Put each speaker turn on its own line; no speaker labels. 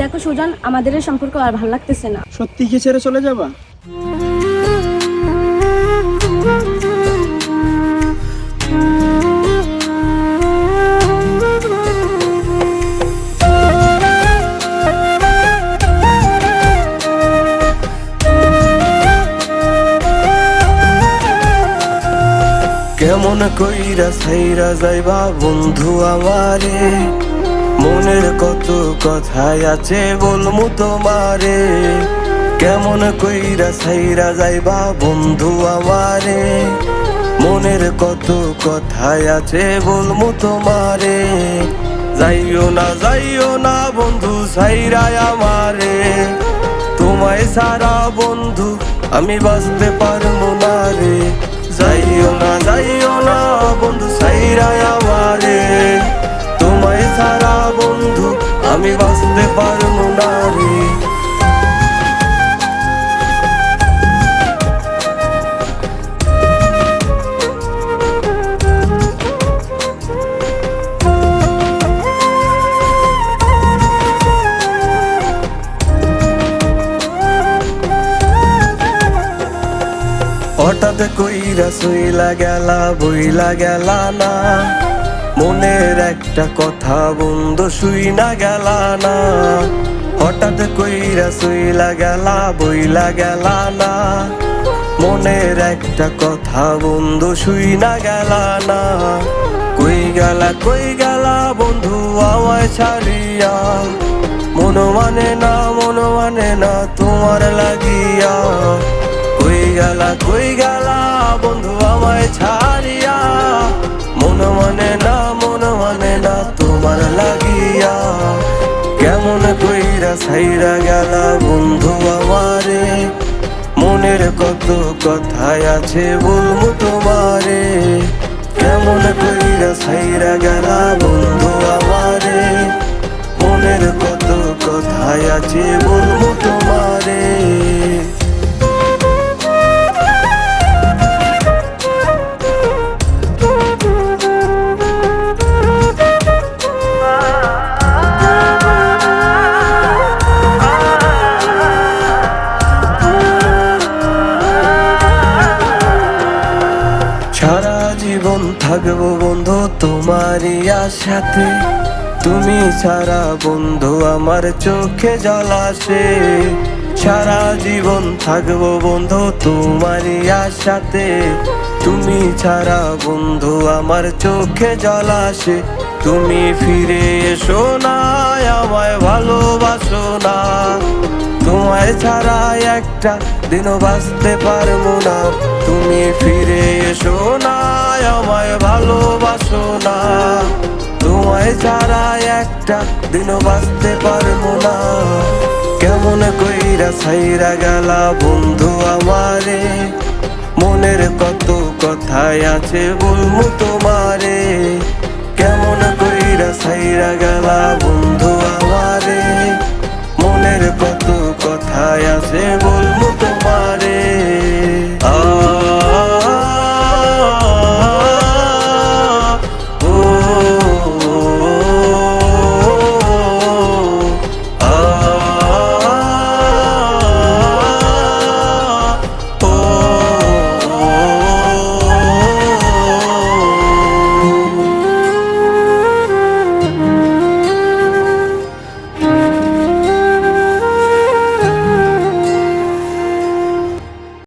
দেখো সুজন আমাদের এই সম্পর্ক আর ভালো লাগতেছে না।
সত্যি কি ছেড়ে চলে যাবা?
কেমন কইরা সাইরা যাইবা বন্ধু আমারে? মনের কত কথাই আছে বলমু তোমারে? কেমন কইরা সাইরা যাইবা বন্ধু আমারে? মনের কত কথাই আছে বলমু তোমারে? যাইও না যাইও না বন্ধু সাইরা আমারে। তোমায় সারা বন্ধু আমি বাঁচতে পারব না রে। যাইও না যাইও না বন্ধু সাইরাই পারব না রে হঠাৎ কইরা সইলা গেলা বইলা গেলা না। মনের একটা কথা, বন্ধু, শুই না গেলা না। হঠাৎ কইরা সইলা গেলা, বইলা গেলা না। মনের একটা কথা, বন্ধু, শুই না গেলা না। কই গেলা কই গেলা, বন্ধু, আমায় ছাড়িয়া। মন মানে না, মন মানে না, তোমার লাগিয়া। কই গেলা কইরা সাইরা গেলা বন্ধু আমারে। মনের কত কথায় আছে বলব তোমারে। কেমন কইরা সাইরা গেলা বন্ধু আমারে। মনের কত কথায় আছে বলব জীবন থাকব বন্ধু তোমারই সাথে তুমি ছাড়া বন্ধু আমার চোখে জল আসে। সারা জীবন থাকব বন্ধু তোমারই সাথে তুমি ছাড়া বন্ধু আমার চোখে জল আসে। তুমি ফিরে এসো না, আমায় ভালোবাসো না। তোমায় ছাড়া একটা দিনও বাঁচতে পারব না। তুমি ফিরে এসো না, আমায় ভালোবাসো না। তোমায় ছাড়া একটা দিনও বাঁচতে পারব না। কেমন কইরা সাইরা গেলা বন্ধু আমারে। মনের কত কথাই আছে বলব তোমার।